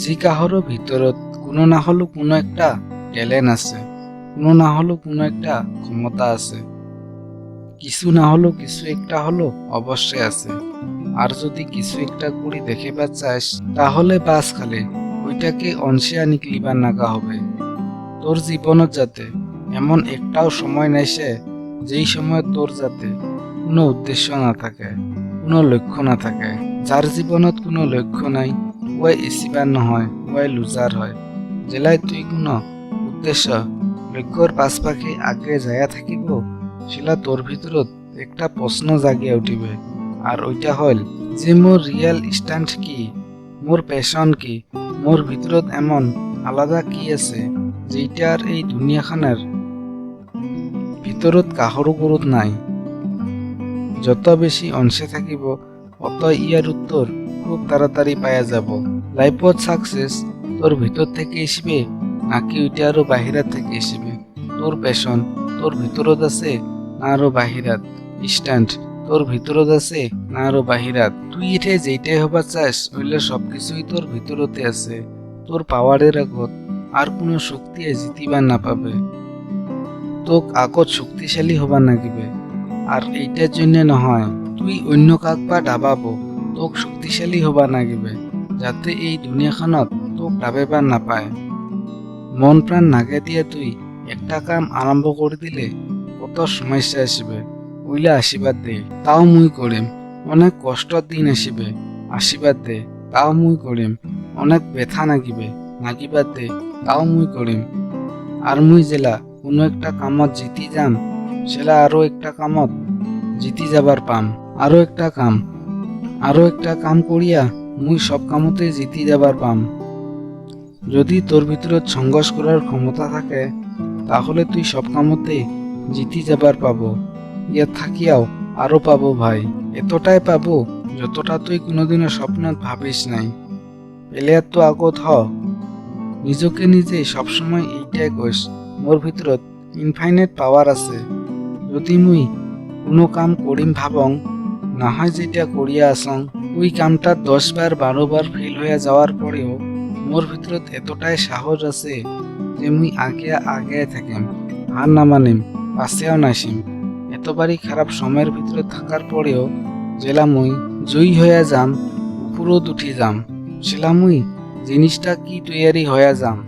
যি কাহৰো ভিতৰত কোনো না হলেও কোনো একটা ট্যালেন্ট আছে, কোনো না হলেও কোনো একটা ক্ষমতা আছে, কিছু না কিছু একটা হলো অবশ্যই আছে। আর যদি কিছু একটা করি দেখিবা চাস, তাহলে বাস খালে, ওইটাকে অনসিয়া নিকলিবার নাগা হবে। তোর জীবনত যাতে এমন একটাও সময় নাইছে, যেই সময় তোর যাতে কোনো উদ্দেশ্য না থাকে কোনো লক্ষ্য না থাকে যার জীবনত কোনো লক্ষ্য নাই ওয়াই এসিবার নহয় ওয়াই লুজার হয়। জেলায় তুই কোনো উদ্দেশ্য লক্ষ্যর পাশপাখি আগে যায়া থাকিব সেলা তোর ভিতৰত একটা প্রশ্ন জাগিয়া উঠিবে। আর ওইটা হল, যে মোর রিয়েল স্ট্যান্ড কি? মোর প্যাশন কি? মোর ভিতৰত এমন আলাদা কি আছে যেইটার এই দুনিয়াখানের ভিতৰত কাহৰো গুৰুত নাই? যত বেশি অংশে থাকিব অত ইয়ার উত্তর খুব তাড়াতাড়ি পাওয়া যাব। লাইফত সাকসেস তোর ভিতর থেকে আসবে নাকি ওইটা আরও বাহিরাত থেকে আসবে তোর প্যাশন তোর ভিতরত আছে, না আরও বাহিরাত। স্ট্যান্ড তোর ভিতরত আছে, না আরও বাহিরাত। তুই এঠে যেইটাই হবা চাস, হইলে সবকিছুই তোর ভিতরতে আছে। তোর পাওয়ারের আগত, আর কোনো শক্তি জিতিবার না পাবে। তোক আগত শক্তিশালী হবা নাগিবে। আর এইটার জন্য নহয় তুই অন্য কাক বা ডাবাবো তোক শক্তিশালী হবা নাগিবে, যাতে এই দুনিয়াখনত তোক ডাবেবার নাপায়। মন প্রাণ নাগে দিয়ে তুই একটা কাম আরম্ভ করে দিলে কত সমস্যা আসবে ওইলে আশীর্বাদ দে, তাও মুই করিম অনেক কষ্টর দিন আসিবে আশীর্বাদ দে, তাও মুই করিম অনেক ব্যথা নাগিবে নাগিবাদ দে, তাও মুই করিম আর মুই জেলা কোনো একটা কামত জিতি যাম সেলা আরও একটা কামত জিতি যাবার পাম। আরও একটা কাম। আরও একটা কাম করিয়া মুই সব কামতে জিতি যাবার পাম। যদি তোর ভিতৰত সংঘর্ষ করার ক্ষমতা থাকে, তাহলে তুই সব কামতে জিতি যাবার পাবো। ইয়াত থাকিয়াও আরও পাবো ভাই। এতটাই পাবো যতটা তুই কোনোদিনও স্বপ্নত ভাবিস নাই। পেলেয়ার তো আগত হ। নিজকে নিজে সবসময় এইটাই কইস, মোর ভিতৰত ইনফাইনাইট পাওয়ার আছে। যদি মুই কোনো কাম করিম ভাবং না হয় যেটা করিয়া আসং ওই কামটা দশ বার বারো বার ফেল হয়ে যাওয়ার পরেও মোর ভিতৰত এতটাই সাহস আছে যে মুই আগে আগে থাকিম হার না মানিম পাশেও নাসিম এতবারই খারাপ সময়ের ভিতরে থাকার পরেও জেলা মুই জয়ী হয়ে যাম উপরত উঠি যাম সেলা মুই জিনিসটা কি তৈয়ারি হয়ে যাম।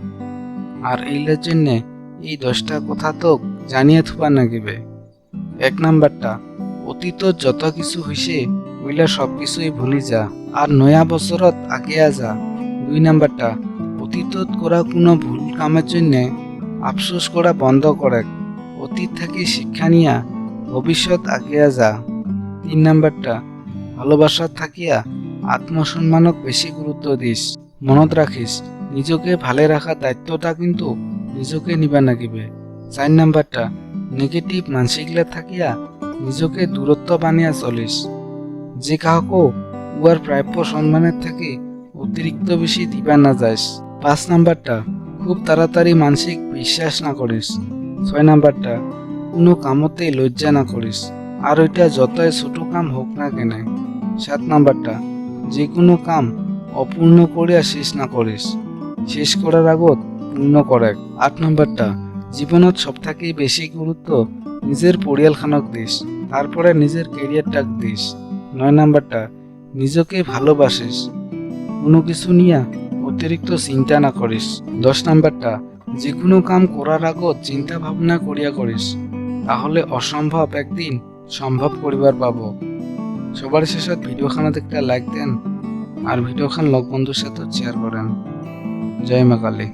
আর এইটার জন্য এই দশটা কথা তো জানিয়ে থুবা নাগিবে। এক নাম্বারটা অতীতত যত কিছু হইছে ওইলা সব কিছুই ভুলি যা। আর নয়া বছরত আগিয়া যা। দুই নাম্বারটা অতীতত করা কোনো ভুল কামের জন্য আফসোস করা বন্ধ করে অতীত থেকে শিক্ষা নিয়া ভবিষ্যৎ আগিয়া যা। তিন নাম্বারটা ভালোবাসা থাকিয়া আত্মসম্মানক বেশি গুরুত্ব দিস মনত রাখিস নিজকে ভালে রাখার দায়িত্বটা কিন্তু নিজকে নিবা নাগিবে। চার নাম্বারটা নেগেটিভ মানসিকলা থাকিয়া নিজকে দূরত্ব বানিয়া চলিস। যে কাহকো উয়ার প্রাপ্য সম্মানের থেকে অতিরিক্ত বেশি দিবা না যাস পাঁচ নাম্বারটা, খুব তাড়াতাড়ি মানসিক বিশ্বাস না করিস। ছয় নাম্বারটা, কোনো কামতেই লজ্জা না করিস। আর ওইটা যতই ছোট কাম হোক না কেন। সাত নাম্বারটা যে কোনো কাম অপূর্ণ করিয়া শেষ না করিস। শেষ করার আগত পূর্ণ করে। আট নাম্বারটা, জীবনত সবথেকে বেশি গুরুত্ব নিজের পরিয়ালখানক দিস, তারপরে নিজের কেরিয়ারটাক দিস। নয় নাম্বারটা, নিজকে ভালোবাসিস। কোনো কিছু নিয়া অতিরিক্ত চিন্তা না করিস। দশ নাম্বারটা যে কোনো কাম করার আগত চিন্তা ভাবনা করিয়া করিস। তাহলে অসম্ভব একদিন সম্ভব করিবার পাবো। সবার শেষত ভিডিওখানত একটা লাইক দেন, আর ভিডিওখান লগ বন্ধুর সাথে শেয়ার করেন। জয় মা কালী।